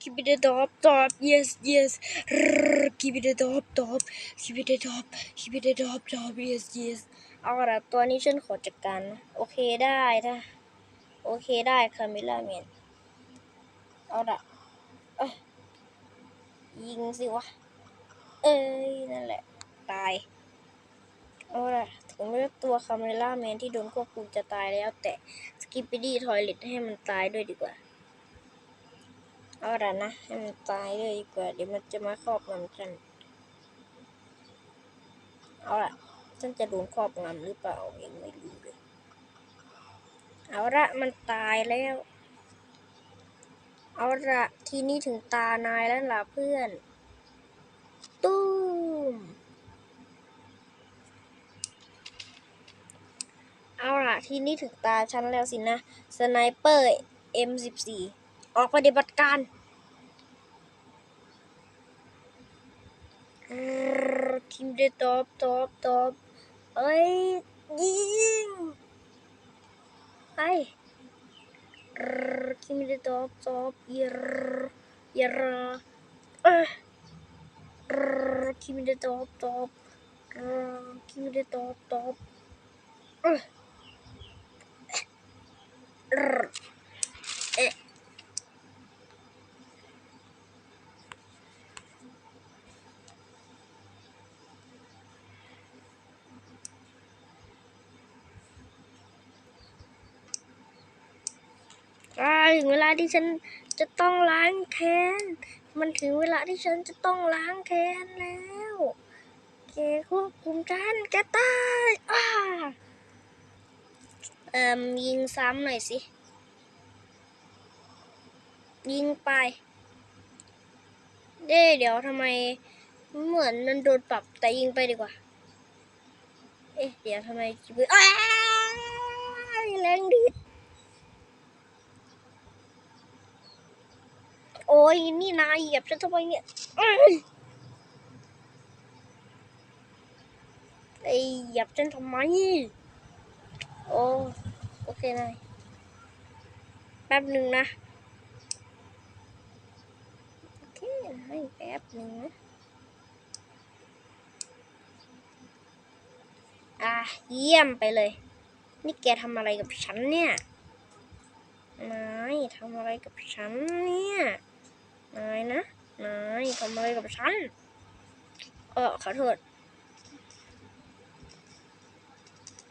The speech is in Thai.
keep it a top top yes yes Rrrr, keep it a top top keep it a top keep it a top top yes yes เอาละตัวนี้ฉันขอจัดการนะโอเคได้นะโอเคได้คามิล่าเมนเอาละเอ้ยยิงสิวะ เอ้ย นั่นแหละ ตาย เอาละถึงแม้ตัวคาเมล่าแมนที่โดนควบคุมจะตายแล้ว แต่สกิปปี้ดี้ทอยเลตให้มันตายด้วยดีกว่า เอาละนะ ให้มันตายเลยดีกว่า เดี๋ยวมันจะมาครอบงำฉัน เอาละฉันจะโดนครอบงำหรือเปล่ายังไม่รู้เลย เอาละมันตายแล้ว เอาละทีนี้ถึงตานายแล้วล่ะเพื่อนตุ้มเอาละทีนี้ถึงตาฉันแล้วสินะ สไนเปอร์ M14 ออกปฏิบัติการทีมเดตอบตอบตอบเอ้ยยิงไปทีมเดตอบตอบยรยรเอ้ย Rrrr, Give me the top top. Rrrr, Give me the top top. Ugh. Rrrr. Eh. อ่า ถึงเวลาที่ฉันจะต้องล้างแค้น มันถึงเวลาที่ฉันจะต้องล้างแค้นแล้ว แกควบคุมฉันแกตายอ้าเอ่มยิงซ้ำหน่อยสิ ยิงไป เด้เดี๋ยวทำไมเหมือนมันโดนปรับแต่ยิงไปดีกว่า เอ๊ะ เดี๋ยวทำไมอ้ายแรงดีด โอ้ยนี่นายเหยียบฉันทำไมเนี่ยเอ้ยไอเหยียบฉันทำไม โอ้โอเคนายแป๊บหนึ่งนะโอเคให้แป๊บหนึ่งนะอะเยี่ยมไปเลย นี่แกทำอะไรกับฉันเนี่ยนายทำอะไรกับฉันเนี่ย นายนะนายทำอะไรกับฉัน เออขอโทษ